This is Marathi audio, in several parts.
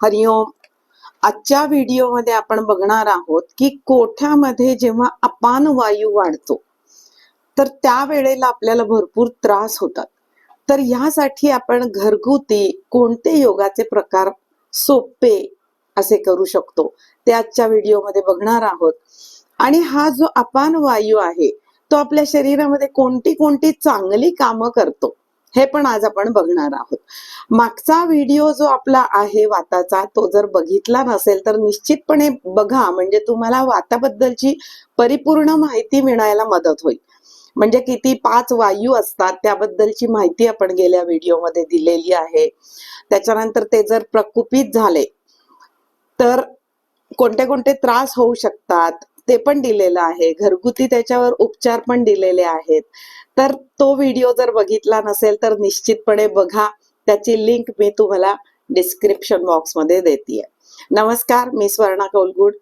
हरिओम आजच्या व्हिडिओमध्ये आपण बघणार आहोत की कोठ्यामध्ये जेव्हा अपान वायू वाढतो तर त्यावेळेला आपल्याला भरपूर त्रास होतात. तर ह्यासाठी आपण घरगुती कोणते योगाचे प्रकार सोपे असे करू शकतो ते आजच्या व्हिडिओमध्ये बघणार आहोत. आणि हा जो अपान वायू आहे तो आपल्या शरीरामध्ये कोणती कोणती चांगली कामं करतो हे पण आज आपण बघणार आहोत. मागचा व्हिडिओ जो आपला आहे वाताचा तो जर बघितला नसेल तर निश्चितपणे बघा म्हणजे तुम्हाला वाताबद्दलची परिपूर्ण माहिती मिळायला मदत होईल. म्हणजे किती पाच वायू असतात त्याबद्दलची माहिती आपण गेल्या व्हिडिओमध्ये दिलेली आहे. त्याच्यानंतर ते जर प्रकुपित झाले तर कोणते कोणते त्रास होऊ शकतात? ते पण दिलेलं आहे. घरगुती त्याच्यावर उपचार पण दिलेले आहेत. तर तो व्हिडिओ जर बघितला नसेल तर निश्चितपणे बघा. त्याची लिंक मी तुम्हाला डिस्क्रिप्शन बॉक्समध्ये देते नमस्कार मी स्वर्णा कौलगुड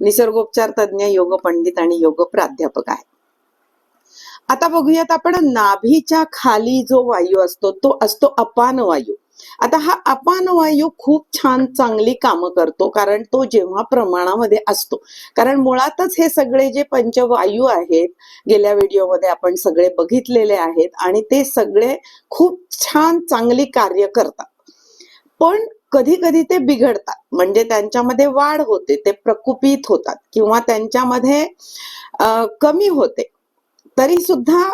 निसर्गोपचार तज्ज्ञ योग पंडित आणि योग प्राध्यापक आहे. आता बघूयात आपण नाभीच्या खाली जो वायू असतो तो असतो अपान वायू. आता हा अपान वायू खूप छान चांगली कामं करतो कारण तो जेव्हा प्रमाणामध्ये असतो. कारण मुळातच हे सगळे जे पंचवायू आहेत गेल्या व्हिडिओमध्ये आपण सगळे बघितलेले आहेत आणि ते सगळे खूप छान चांगली कार्य करतात. पण कधी कधी ते बिघडतात. म्हणजे त्यांच्यामध्ये वाढ होते ते प्रकुपित होतात किंवा त्यांच्यामध्ये कमी होते. तरी सुद्धा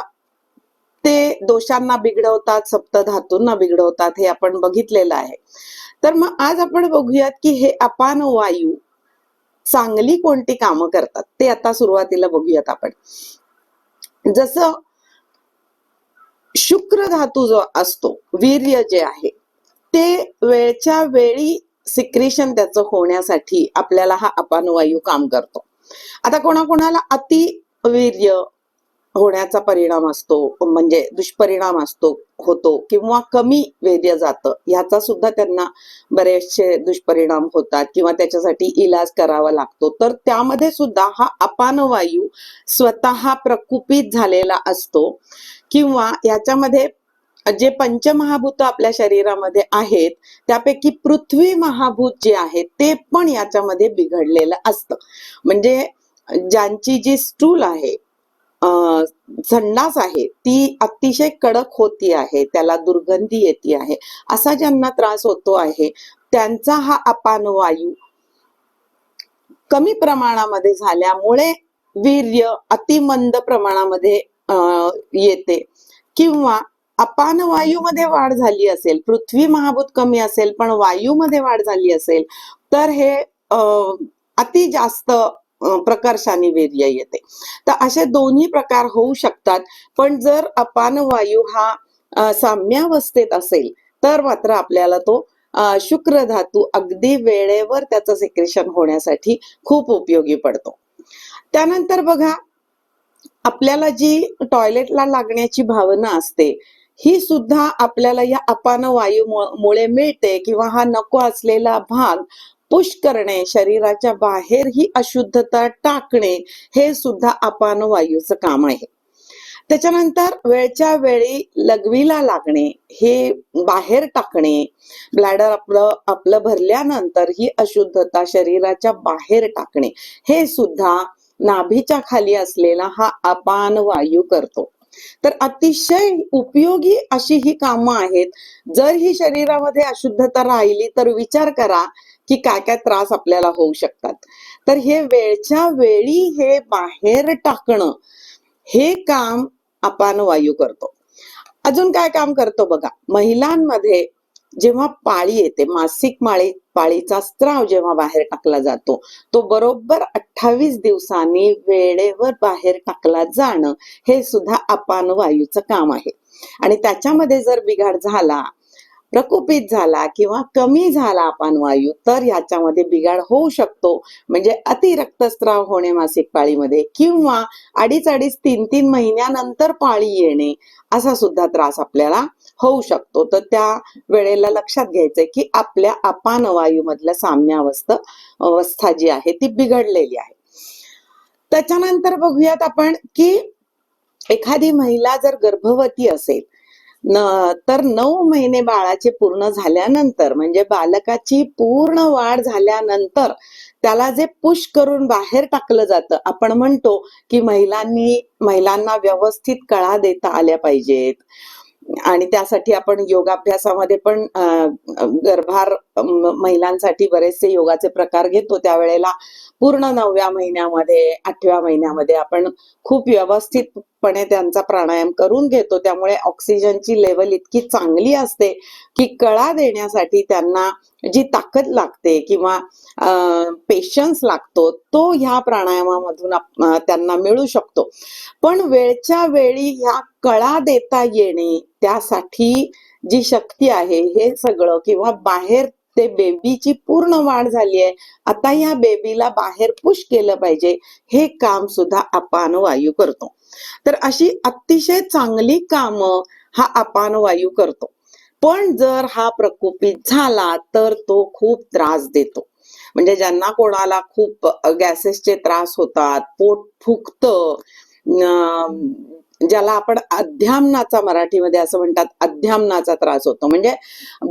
ते दोषांना बिघडवतात सप्तधातूंना बिघडवतात हे आपण बघितलेलं आहे. तर मग आज आपण बघूयात की हे अपान वायू चांगली कोणती कामं करतात? ते आता सुरुवातीला बघूयात आपण. जसं शुक्र धातू जो असतो वीर्य जे आहे ते वेळच्या वेळी सिक्रेशन त्याचं होण्यासाठी आपल्याला हा अपान वायू काम करतो. आता कोणाकोणाला अति वीर्य होण्याचा परिणाम असतो म्हणजे दुष्परिणाम असतो होतो किंवा कमी वेद्य जातं. ह्याचा सुद्धा त्यांना बरेचसे दुष्परिणाम होतात किंवा त्याच्यासाठी इलाज करावा लागतो. तर त्यामध्ये सुद्धा हा अपान वायू स्वतः प्रकुपित झालेला असतो किंवा याच्यामध्ये जे पंचमहाभूत आपल्या शरीरामध्ये आहेत त्यापैकी पृथ्वी महाभूत जे आहे ते पण याच्यामध्ये बिघडलेलं असतं. म्हणजे ज्यांची जी स्टूल आहे झंडास आहे. ती अतिशय कडक होती आहे. त्याला दुर्गंधी येते आहे. असा ज्यांना त्रास होतो आहे त्यांचा हा अपान वायू कमी प्रमाणामध्ये झाल्यामुळे वीर्य अतिमंद प्रमाणामध्ये येते. किंवा अपान वायूमध्ये वाढ झाली असेल पृथ्वी महाभूत कमी असेल पण वायूमध्ये वाढ झाली असेल तर हे अति जास्त प्रकार प्रकर्षाने येते. तर असे दोन्ही प्रकार होऊ शकतात पण जर अपान वायू हा साम्यावस्थेत असेल तर मात्र आपल्याला तो शुक्र धातू अगदी वेळेवर त्याचं सिक्रेशन होण्यासाठी खूप उपयोगी पडतो. त्यानंतर बघा आपल्याला जी टॉयलेटला लागण्याची भावना असते ही सुद्धा आपल्याला या अपान वायू मुळे मिळते किंवा हा नको असलेला भाग पुश करणे शरीराच्या बाहेर ही अशुद्धता टाकणे हे सुद्धा अपान वायूचं काम आहे. त्याच्यानंतर वेळच्या वेळी लघवीला लागणे हे बाहेर टाकणे ब्लॅडर आपलं आपलं भरल्यानंतर ही अशुद्धता शरीराच्या बाहेर टाकणे हे सुद्धा नाभीच्या खाली असलेला हा अपान वायू करतो. तर अतिशय उपयोगी अशी ही कामं आहेत. जर ही शरीरामध्ये अशुद्धता राहिली तर विचार करा की काय काय त्रास आपल्याला होऊ शकतात. तर हे वेळच्या वेळी हे बाहेर टाकणं हे काम अपान वायू करतो. अजून काय काम करतो बघा महिलांमध्ये जेव्हा पाळी येते मासिक माळी पाळीचा स्त्राव जेव्हा बाहेर टाकला जातो तो बरोबर अठ्ठावीस दिवसांनी वेळेवर बाहेर टाकला जाणं हे सुद्धा अपान वायूचं काम आहे. आणि त्याच्यामध्ये जर बिघाड झाला प्रकुपित झाला किंवा कमी झाला अपान वायू तर ह्याच्यामध्ये बिघाड होऊ शकतो. म्हणजे अतिरक्तस्त्राव होणे मासिक पाळीमध्ये किंवा अडीच अडीच तीन तीन महिन्यानंतर पाळी येणे असा सुद्धा त्रास आपल्याला होऊ शकतो. तर त्या वेळेला लक्षात घ्यायचंय की आपल्या अपान वायू मधल्या साम्यावस्था अवस्था जी आहे ती बिघडलेली आहे. त्याच्यानंतर बघूयात आपण की एखादी महिला जर गर्भवती असेल तर नऊ महिने बाळाचे पूर्ण झाल्यानंतर म्हणजे बालकाची पूर्ण वाढ झाल्यानंतर त्याला जे पुश करून बाहेर टाकलं जातं आपण म्हणतो की महिलांनी महिलांना व्यवस्थित कळा देता आल्या पाहिजेत. आणि त्यासाठी आपण योगाभ्यासामध्ये पण गर्भार महिलांसाठी बरेचसे योगाचे प्रकार घेतो. त्यावेळेला पूर्ण नवव्या महिन्यामध्ये आठव्या महिन्यामध्ये आपण खूप व्यवस्थितपणे त्यांचा प्राणायाम करून घेतो. त्यामुळे ऑक्सिजनची लेवल इतकी चांगली असते की कळा देण्यासाठी त्यांना जी ताकद लागते किंवा पेशन्स लागतो तो ह्या प्राणायामामधून त्यांना मिळू शकतो. पण वेळच्या वेळी ह्या कळा देता येणे त्यासाठी जी शक्ती आहे हे सगळं किंवा बाहेर ते बेबीची पूर्ण वाढ झाली आहे आता या बेबीला बाहेर पुश केलं पाहिजे हे काम सुद्धा अपान वायू करतो. तर अशी अतिशय चांगली कामं हा अपान वायू करतो. पण जर हा प्रकोपित झाला तर तो खूप त्रास देतो. म्हणजे ज्यांना कोणाला खूप गॅसेसचे त्रास होतात पोट फुगतं ज्याला आपण अध्यामनाचा मराठीमध्ये असं म्हणतात अध्यामनाचा त्रास होतो. म्हणजे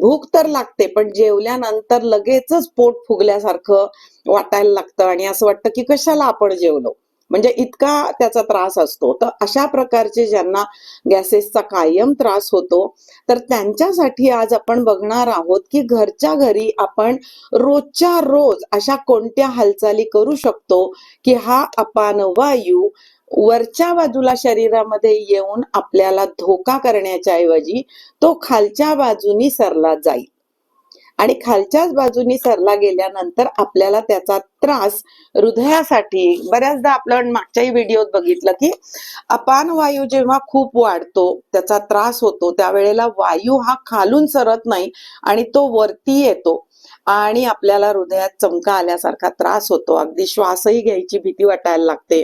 भूक तर लागते पण जेवल्यानंतर लगेचच पोट फुगल्यासारखं वाटायला लागतं आणि असं वाटतं की कशाला आपण जेवलो? म्हणजे इतका त्याचा त्रास असतो. तर अशा प्रकारचे ज्यांना गॅसेसचा कायम त्रास होतो तर त्यांच्यासाठी आज आपण बघणार आहोत की घरच्या घरी आपण रोजच्या रोज अशा कोणत्या हालचाली करू शकतो की हा अपान वायू वरच्या बाजूला शरीरामध्ये येऊन आपल्याला धोका करण्याच्या ऐवजी तो खालच्या बाजूनी सरला जाईल. आणि खालच्याच बाजूनी सरला गेल्यानंतर आपल्याला त्याचा त्रास हृदयासाठी. बऱ्याचदा आपण मागच्याही व्हिडिओत बघितलं की अपान वायू जेव्हा खूप वाढतो त्याचा त्रास होतो त्यावेळेला वायू हा खालून सरत नाही आणि तो वरती येतो आणि आपल्याला हृदयात चमका आल्यासारखा त्रास होतो. अगदी श्वासही घ्यायची भीती वाटायला लागते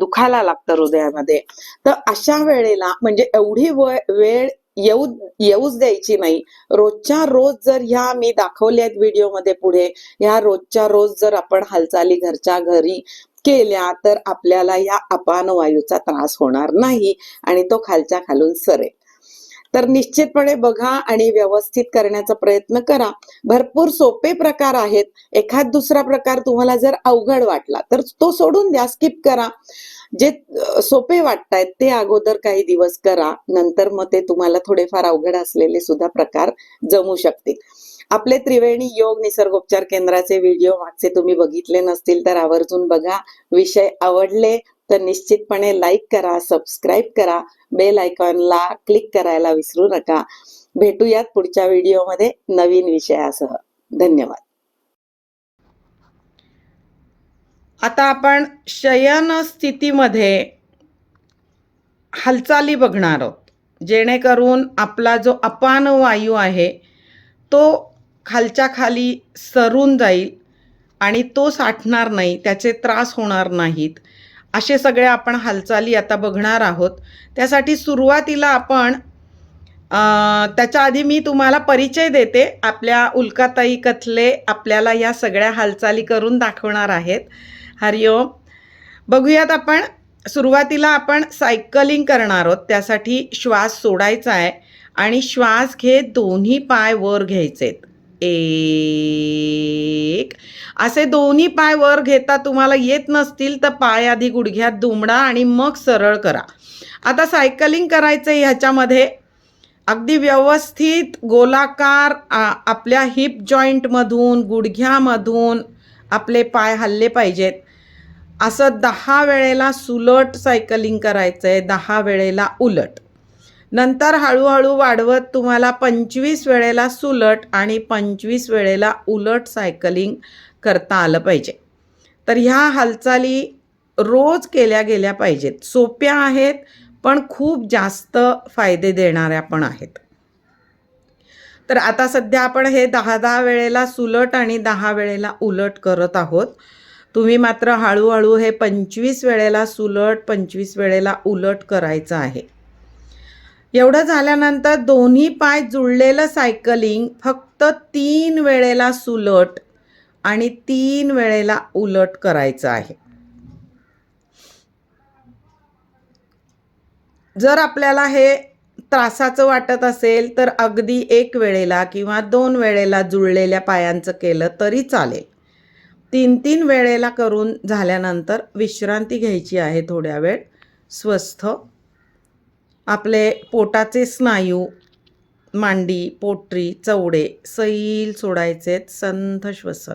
दुखायला लागतं हृदयामध्ये. तर अशा वेळेला म्हणजे एवढी वेळ येऊ येऊच द्यायची नाही. रोजच्या रोज जर ह्या मी दाखवल्या आहेत व्हिडिओमध्ये पुढे ह्या रोजच्या रोज जर आपण हालचाली घरच्या घरी केल्या तर आपल्याला या अपान वायूचा त्रास होणार नाही आणि तो खालच्या खालून सरेल. तर निश्चितपणे बघा आणि व्यवस्थित करण्याचा प्रयत्न करा. भरपूर सोपे प्रकार आहेत. एखाद दुसरा प्रकार तुम्हाला जर अवघड वाटला तर तो सोडून द्या स्किप करा. जे सोपे वाटतायत ते अगोदर काही दिवस करा. नंतर मग ते तुम्हाला थोडेफार अवघड असलेले सुद्धा प्रकार जमू शकतील. आपले त्रिवेणी योग निसर्गोपचार केंद्राचे व्हिडिओ मागचे तुम्ही बघितले नसतील तर आवर्जून बघा. विषय आवडले तर निश्चितपणे लाईक करा सबस्क्राईब करा बेल आयकॉनला क्लिक करायला विसरू नका. भेटूयात पुढच्या व्हिडिओमध्ये नवीन विषयासह. धन्यवाद. आता आपण शयन स्थितीमध्ये हालचाली बघणार आहोत. जेणेकरून आपला जो अपान वायू आहे तो खालच्या खाली सरून जाईल आणि तो साठणार नाही त्याचे त्रास होणार नाहीत. असे सगळे आपण हालचाली आता बघणार आहोत. त्यासाठी सुरुवातीला आपण त्याच्या आधी मी तुम्हाला परिचय देते. आपल्या उल्काताई कथले आपल्याला या सगळ्या हालचाली करून दाखवणार आहेत. हरिओम बघूयात आपण सुरुवातीला आपण सायकलिंग करणार आहोत. त्यासाठी श्वास सोडायचा आहे आणि श्वास घेत दोन्ही पाय वर घ्यायचेत. एक. असे दोन्ही पाय वर घेता तुम्हाला येत नसतील तर पाय आधी गुडघ्यात दुमडा आणि मग सरळ करा. आता सायकलिंग करायचं ह्याच्यामध्ये. अगदी व्यवस्थित गोलाकार आपल्या हिप जॉईंटमधून गुडघ्यामधून आपले पाय हल्ले पाहिजेत. असं दहा वेळेला सुलट सायकलिंग करायचं आहे दहा वेळेला उलट. नंतर हळूहळू वाढवत तुम्हाला पंचवीस वेळेला सुलट आणि पंचवीस वेळेला उलट सायकलिंग करता आलं पाहिजे. तर ह्या हालचाली रोज केल्या गेल्या पाहिजेत. सोप्या आहेत पण खूप जास्त फायदे देणाऱ्या पण आहेत. तर आता सध्या आपण हे दहा दहा वेळेला सुलट आणि दहा वेळेला उलट करत आहोत. तुम्ही मात्र हळूहळू हे पंचवीस वेळेला सुलट पंचवीस वेळेला उलट करायचं आहे. एवढं झाल्यानंतर दोन्ही पाय जुळलेलं सायकलिंग फक्त तीन वेळेला सुलट आणि तीन वेळेला उलट करायचं आहे. जर आपल्याला हे त्रासाचं वाटत असेल तर अगदी एक वेळेला किंवा दोन वेळेला जुळलेल्या पायांचं केलं तरी चालेल. तीन तीन वेळेला करून झाल्यानंतर विश्रांती घ्यायची आहे थोड्या वेळ. स्वस्थ आपले पोटाचे स्नायू मांडी पोटरी चवडे सैल सोडायचे संथ श्वसन.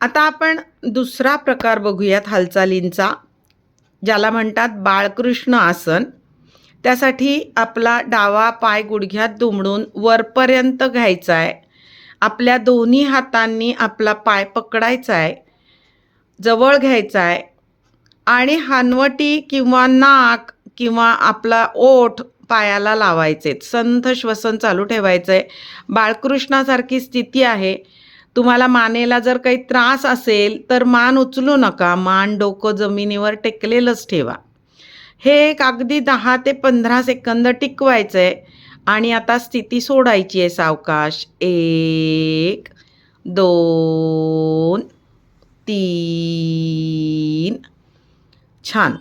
आता आपण दुसरा प्रकार बघूयात हालचालींचा ज्याला म्हणतात बाळकृष्ण आसन. त्यासाठी आपला डावा पाय गुडघ्यात दुमडून वरपर्यंत घ्यायचा आहे. आपल्या दोन्ही हातांनी आपला पाय पकडायचा आहे. जवळ घ्यायचा आहे. आणि हानवटी किंवा नाक किंवा आपला ओठ पायाला लावायचे. संथ श्वसन चालू ठेवायचं. आहे बाळकृष्णासारखी स्थिती आहे. तुम्हाला मानेला जर काही त्रास असेल तर मान उचलू नका. मान डोकं जमिनीवर टेकलेलंच ठेवा. हे एक अगदी दहा ते पंधरा सेकंद टिकवायचं आहे आणि आता स्थिती सोडायची आहे सावकाश. एक दोन तीन. छान.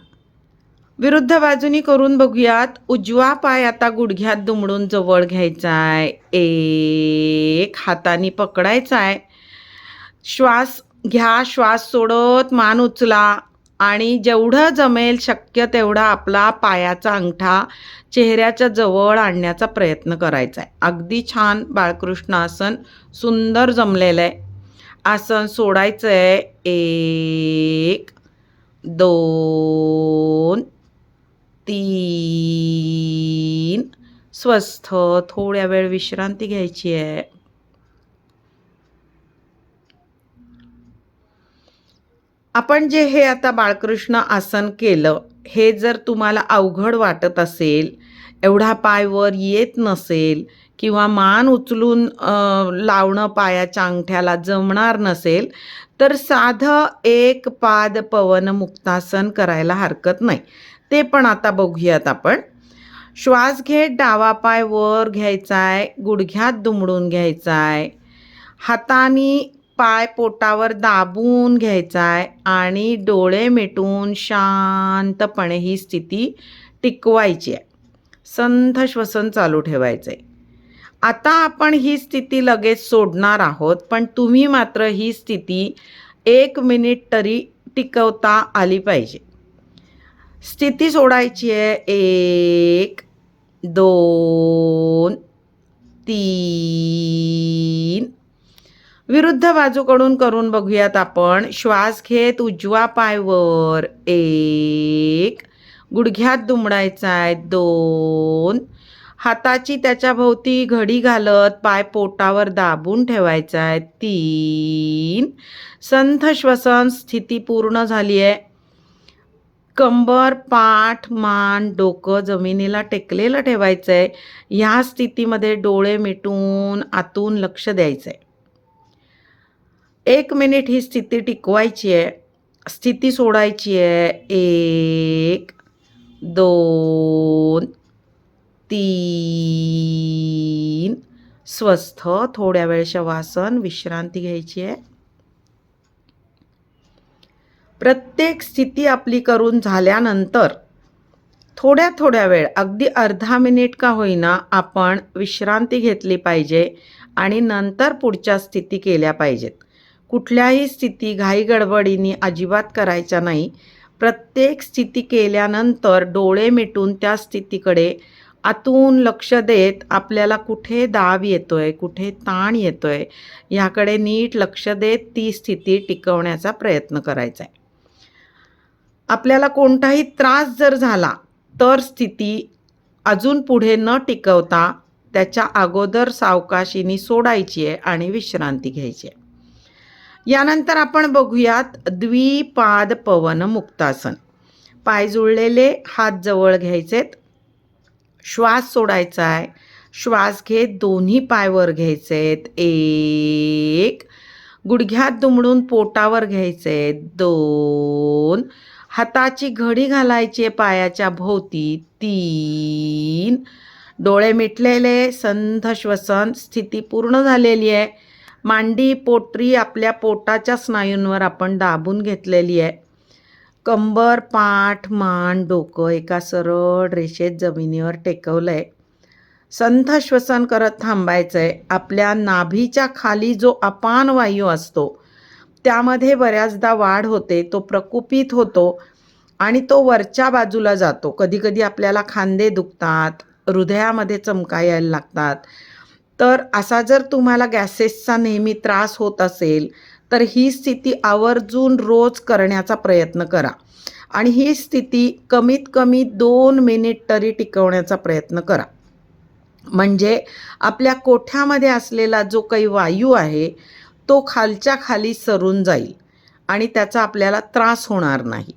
विरुद्ध बाजूनी करून बघूयात. उजवा पाय आता गुडघ्यात दुमडून जवळ घ्यायचा आहे एक हाताने पकडायचा आहे श्वास घ्या श्वास सोडत मान उचला. आणि जेवढं जमेल शक्य तेवढा आपला पायाचा अंगठा चेहऱ्याच्या जवळ आणण्याचा प्रयत्न करायचा आहे अगदी छान बाळकृष्ण आसन सुंदर जमलेलं आहे आसन सोडायचं आहे एक दोन तीन. स्वस्थ. थोड्या वेळ विश्रांती घ्यायची आहे. आपण जे हे आता बाळकृष्ण आसन केलं हे जर तुम्हाला अवघड वाटत असेल एवढा पाय वर येत नसेल किंवा मान उचलून लावणं पायाच्या अंगठ्याला जमणार नसेल तर साधं एक पाद पवन मुक्तासन करायला हरकत नाही. ते पण आता बघूयात आपण. श्वास घेत डावा पाय वर घ्यायचा आहे गुडघ्यात दुमडून घ्यायचा आहे हाताने पाय पोटावर दाबून घ्यायचा आहे आणि डोळे मिटून शांतपणे ही स्थिती टिकवायची आहे. संथ श्वसन चालू ठेवायचं आहे आता आपण ही स्थिती लगेच सोडणार आहोत पण तुम्ही मात्र ही स्थिती एक मिनिट तरी टिकवता आली पाहिजे. स्थिती सोडायची आहे. एक दोन तीन. विरुद्ध बाजूकडून करून बघूयात आपण. श्वास घेत उजवा पायवर. एक गुडघ्यात दुमडायचा आहे. दोन. हाताची त्याच्या भोवती घडी घालत पाय पोटावर दाबून ठेवायचा आहे. तीन. संथ श्वसन स्थिती पूर्ण झाली आहे. कंबर पाठ मान डोकं जमिनीला टेकलेलं ठेवायचं आहे ह्या स्थितीमध्ये डोळे मिटून आतून लक्ष द्यायचं आहे एक मिनिट ही स्थिती टिकवायची आहे. स्थिती सोडायची आहे. एक दोन तीन. स्वस्थ थोड्या वेळ शवासन विश्रांती घ्यायची आहे. प्रत्येक स्थिती आपली करून झाल्यानंतर थोड्या थोड्या वेळ अगदी अर्धा मिनिट का होईना आपण विश्रांती घेतली पाहिजे आणि नंतर पुढच्या स्थिती केल्या पाहिजेत. कुठल्याही स्थिती घाई गडबडीने अजिबात करायच्या नाही. प्रत्येक स्थिती केल्यानंतर डोळे मिटून त्या स्थितीकडे आतून लक्ष देत आपल्याला कुठे दाब येतोय कुठे ताण येतोय ह्याकडे नीट लक्ष देत ती स्थिती टिकवण्याचा प्रयत्न करायचा आहे. आपल्याला कोणताही त्रास जर झाला तर स्थिती अजून पुढे न टिकवता त्याच्या अगोदर सावकाशीनी सोडायची आहे आणि विश्रांती घ्यायची आहे. यानंतर आपण बघूयात द्विपाद पवन मुक्तासन. पाय जुळलेले हात जवळ घ्यायचेत. श्वास सोडायचा आहे. श्वास घेत दोन्ही पायवर घ्यायचेत. एक. गुडघ्यात दुमडून पोटावर घ्यायचे दोन. हाताची घडी घालायची आहे पायाच्या भोवती तीन. डोळे मिटलेले संध श्वसन स्थिती पूर्ण झालेली आहे. मांडी पोटरी आपल्या पोटाच्या स्नायूंवर आपण दाबून घेतलेली आहे. कंबर पाठ मान डोकं एका सरळ रेषेत जमिनीवर टेकवलं आहे संथ श्वसन करत थांबायचं आहे आपल्या नाभीच्या खाली जो अपान वायू असतो त्यामध्ये बऱ्याचदा वाढ होते तो प्रकुपित होतो आणि तो वरच्या बाजूला जातो. कधीकधी आपल्याला खांदे दुखतात हृदयामध्ये चमका यायला लागतात. तर असा जर तुम्हाला गॅसेसचा नेहमी त्रास होत असेल तर ही स्थिती आवर्जून रोज करण्याचा प्रयत्न करा. आणि ही स्थिती कमीत कमी दोन मिनिट तरी टिकवण्याचा प्रयत्न करा. म्हणजे आपल्या कोठ्यामध्ये असलेला जो काही वायू आहे तो खालच्या खाली सरून जाईल आणि त्याचा आपल्याला त्रास होणार नाही.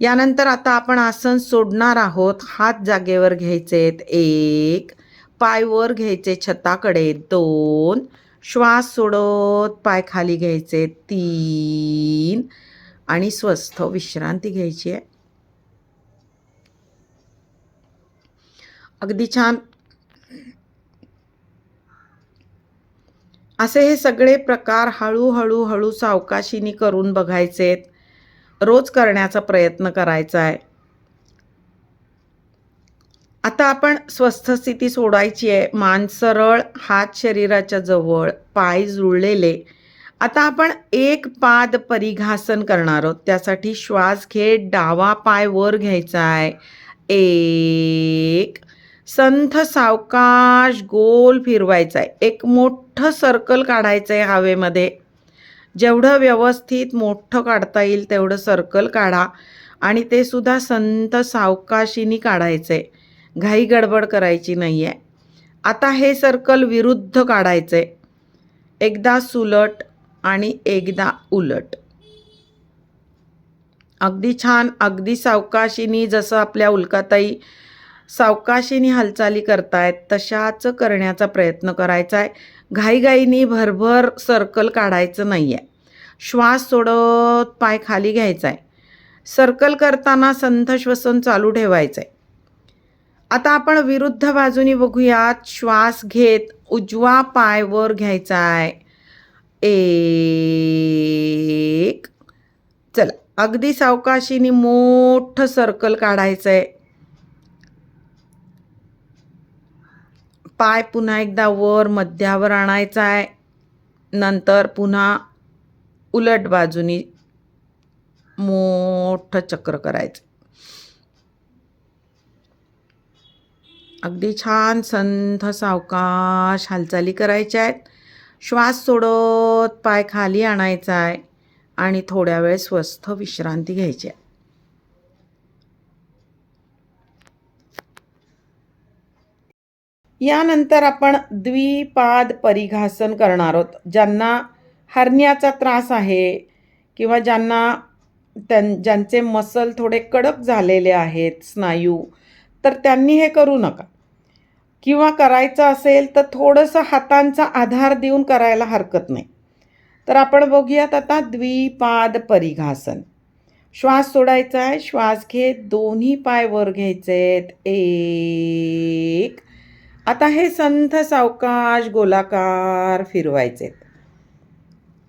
यानंतर आता आपण आसन सोडणार आहोत. हात जागेवर घ्यायचे आहेत. एक पाय वर घ्यायचे छताकडे दोन श्वास सोडत पाय खाली घ्यायचे तीन आणि स्वस्थ विश्रांती घ्यायची आहे. अगदी छान. असे हे सगळे प्रकार हळूहळू हळू सावकाशीनी करून बघायचेत. रोज करण्याचा प्रयत्न करायचा आहे आता आपण स्वस्थ स्थिती सोडायची आहे मान सरळ हात शरीराच्या जवळ पाय जुळलेले. आता आपण एक पाद परिघासन करणार आहोत. त्यासाठी श्वास घेत डावा पाय वर घ्यायचा आहे एक संथ सावकाश गोल फिरवायचा आहे एक मोठं सर्कल काढायचं आहे हवेमध्ये. जेवढं व्यवस्थित मोठं काढता येईल तेवढं सर्कल काढा. आणि ते सुद्धा संत सावकाशीनी काढायचं आहे घाई गडबड करायची नाही आहे आता हे सर्कल विरुद्ध काढायचं आहे एकदा सुलट आणि एकदा उलट. अगदी छान अगदी सावकाशीनी जसं आपल्या उल्काताई सावकाशीनी हालचाली करतायत तशाच करण्याचा प्रयत्न करायचा आहे घाईघाईनी भरभर सर्कल काढायचं नाही आहे श्वास सोडत पाय खाली घ्यायचा आहे सर्कल करताना संथ श्वसन चालू ठेवायचं आहे आता आपण विरुद्ध बाजूनी बघूयात. श्वास घेत उजवा पाय वर घ्यायचा आहे एक. चला. अगदी सावकाशीनी मोठं सर्कल काढायचं आहे पाय पुन्हा एकदा वर मध्यावर आणायचा आहे. नंतर पुन्हा उलट बाजूनी मोठं चक्र करायचं. अगदी छान संथ सावकाश हालचाली करायच्या आहेत. श्वास सोडत पाय खाली आणायचा आहे आणि थोड्या वेळ स्वस्थ विश्रांती घ्यायची आहे. यानंतर आपण द्विपाद परिघासन करणार आहोत. ज्यांना हरण्याचा त्रास आहे किंवा ज्यांना त्यां ज्यांचे मसल थोडे कडक झालेले आहेत स्नायू तर त्यांनी हे करू नका. किंवा करायचं असेल तर थोडंसं हातांचा आधार देऊन करायला हरकत नाही. तर आपण बघूयात आता द्विपाद परिघासन. श्वास सोडायचा आहे. श्वास घेत दोन्ही पाय वर घ्यायचे आहेत एक आता हे संथ सावकाश गोलाकार फिरवायचे.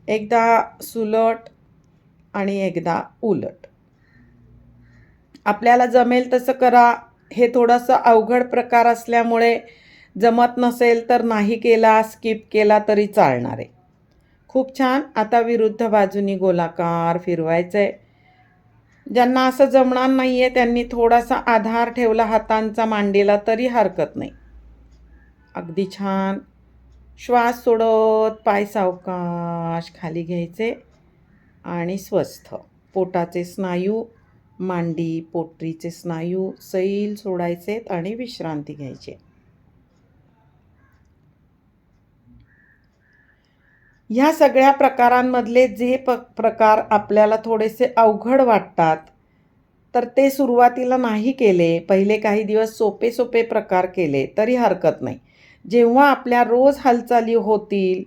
एकदा सुलट आणि एकदा उलट. आपल्याला जमेल तसं करा. हे थोडंसं अवघड प्रकार असल्यामुळे जमत नसेल तर नाही केला स्किप केला तरी चालणार. आहे खूप छान. आता विरुद्ध बाजूनी गोलाकार फिरवायचं. आहे ज्यांना असं जमणार नाही आहे त्यांनी थोडासा आधार ठेवला हातांचा मांडीला तरी हरकत नाही. अगदी छान. श्वास सोडत पाय सावकाश खाली घ्यायचे आणि स्वस्थ. पोटाचे स्नायू मांडी पोटरीचे स्नायू सैल सोडायचेत आणि विश्रांती घ्यायची. ह्या सगळ्या प्रकारांमधले जे प प्रकार आपल्याला थोडेसे अवघड वाटतात तर ते सुरुवातीला नाही केले. पहिले काही दिवस सोपे सोपे प्रकार केले तरी हरकत नाही. जेव्हा आपल्या रोज हालचाली होतील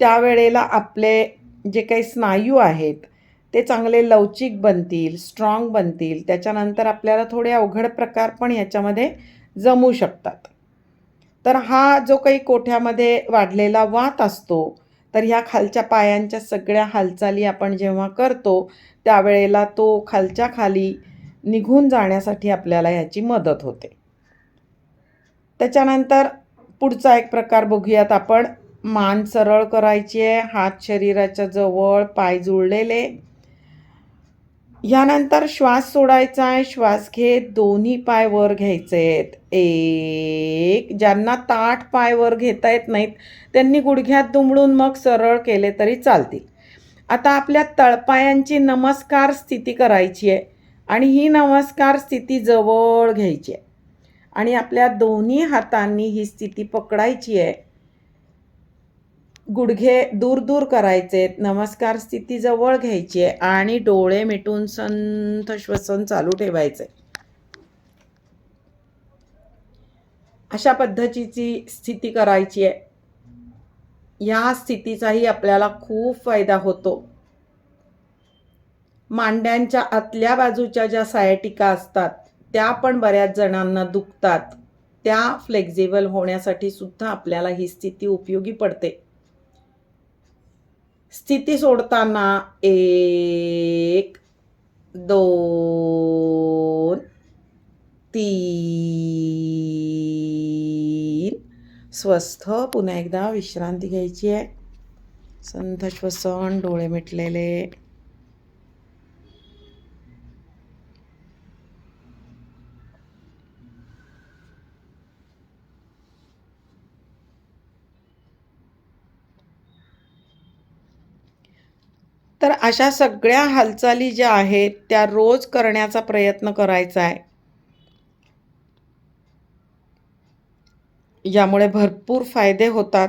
त्यावेळेला आपले जे काही स्नायू आहेत ते चांगले लवचिक बनतील स्ट्रॉंग बनतील. त्याच्यानंतर आपल्याला थोडे अवघड प्रकार पण याच्यामध्ये जमू शकतात. तर हा जो काही कोठ्यामध्ये वाढलेला वात असतो तर ह्या खालच्या पायांच्या सगळ्या हालचाली आपण जेव्हा करतो त्यावेळेला तो खालच्या खाली निघून जाण्यासाठी आपल्याला ह्याची मदत होते. त्याच्यानंतर पुढचा एक प्रकार बघूयात आपण. मान सरळ करायची आहे. हात शरीराच्या जवळ पाय जुळलेले. यानंतर श्वास सोडायचा आहे. श्वास घेत दोन्ही पाय वर घ्यायचे आहेत. एक ज्यांना ताठ पाय वर घेता येत नाहीत त्यांनी गुडघ्यात दुमडून मग सरळ केले तरी चालतील. आता आपल्या तळपायांची नमस्कार स्थिती करायची आहे आणि ही नमस्कार स्थिती जवळ घ्यायची आहे. आणि आपल्या दोन्ही हातांनी ही स्थिती पकडायची आहे. गुडघे दूर दूर करायचे नमस्कार स्थिती जवळ घ्यायची आहे आणि डोळे मिटून संथ श्वसन चालू ठेवायचे. अशा पद्धतीची स्थिती करायची आहे. या स्थितीचाही आपल्याला खूप फायदा होतो. मांड्यांच्या आतल्या बाजूच्या ज्या सायटिका असतात त्या पण बऱ्याच जणांना दुखतात. त्या फ्लेक्झिबल होण्यासाठी सुद्धा आपल्याला ही स्थिती उपयोगी पडते. स्थिती सोडताना एक दोन तीन. स्वस्थ. पुन्हा एकदा विश्रांती घ्यायची आहे. संथ श्वसन डोळे मिटलेले. तर अशा सगळ्या हालचाली ज्या आहेत त्या रोज करण्याचा प्रयत्न करायचा आहे. यामुळे भरपूर फायदे होतात.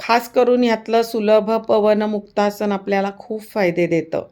खास करून यातलं सुलभ पवन मुक्तासन आपल्याला खूप फायदे देतं.